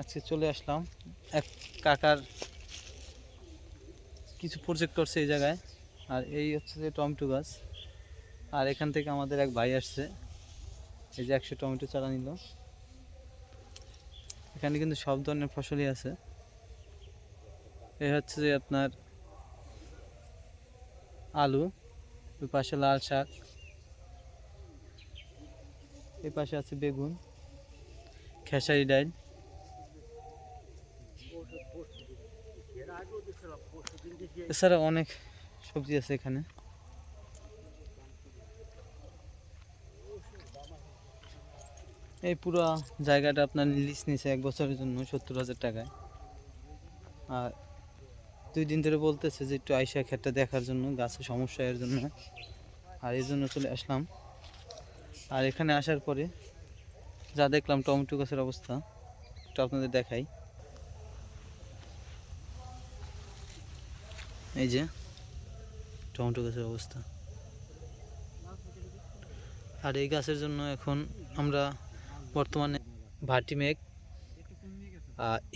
আজকে চলে আসলাম। এক কাকার কিছু প্রজেক্ট করছে এই জায়গায়। আর এই হচ্ছে যে টমেটো গাছ। আর এখান থেকে আমাদের এক ভাই আসছে। এই যে একশো টমেটো চারা নিল। এখানে কিন্তু সব ধরনের ফসলই আছে। এই হচ্ছে যে আপনার আলু, ওই পাশে লাল শাক, এই পাশে আছে বেগুন, খেসারি ডাইল। এছাড়া অনেক সবজি আছে এখানে। এই পুরো জায়গাটা আপনার লিজ নিছে এক বছরের জন্য, সত্তর হাজার টাকায়। আর দুই দিন ধরে বলতেছে যে একটু আইসা ক্ষেতটা দেখার জন্য গাছের সমস্যা এর জন্য। আর এই জন্য চলে আসলাম। আর এখানে আসার পরে যা দেখলাম টমেটো গাছের অবস্থা, একটু আপনাদের দেখাই। এই যে, টমেটো গাছের অবস্থা। আর এই গাছের জন্য এখন আমরা বর্তমানে ভার্টিমেক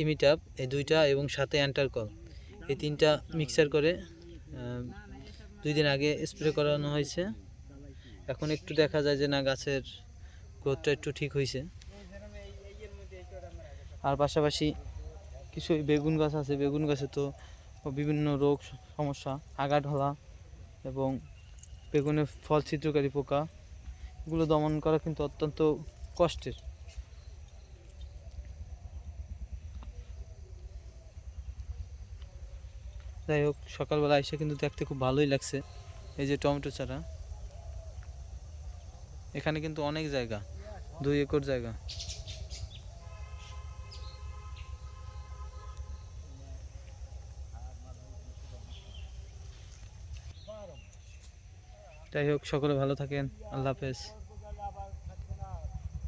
ইমিটাপ এই দুইটা এবং সাথে অ্যান্টারকল। এই তিনটা মিক্সার করে দুই দিন আগে স্প্রে করানো হয়েছে। এখন একটু দেখা যায় যে না, গাছের গ্রোথটা একটু ঠিক হয়েছে আর পাশাপাশি কিছু বেগুন গাছ আছে। বেগুন গাছে তো বিভিন্ন রোগ সমস্যা, আগা ঢলা এবং বেগুনে ফল, ছিদ্রকারী পোকা এগুলো দমন করা কিন্তু অত্যন্ত কষ্টের। যাই হোক, সকালবেলা এসে কিন্তু দেখতে খুব ভালোই লাগছে, এই যে টমেটো চারা। এখানে কিন্তু অনেক জায়গা, দুই একর জায়গা। যাই হোক সকলে ভালো থাকেন। আল্লাহ হাফেজ।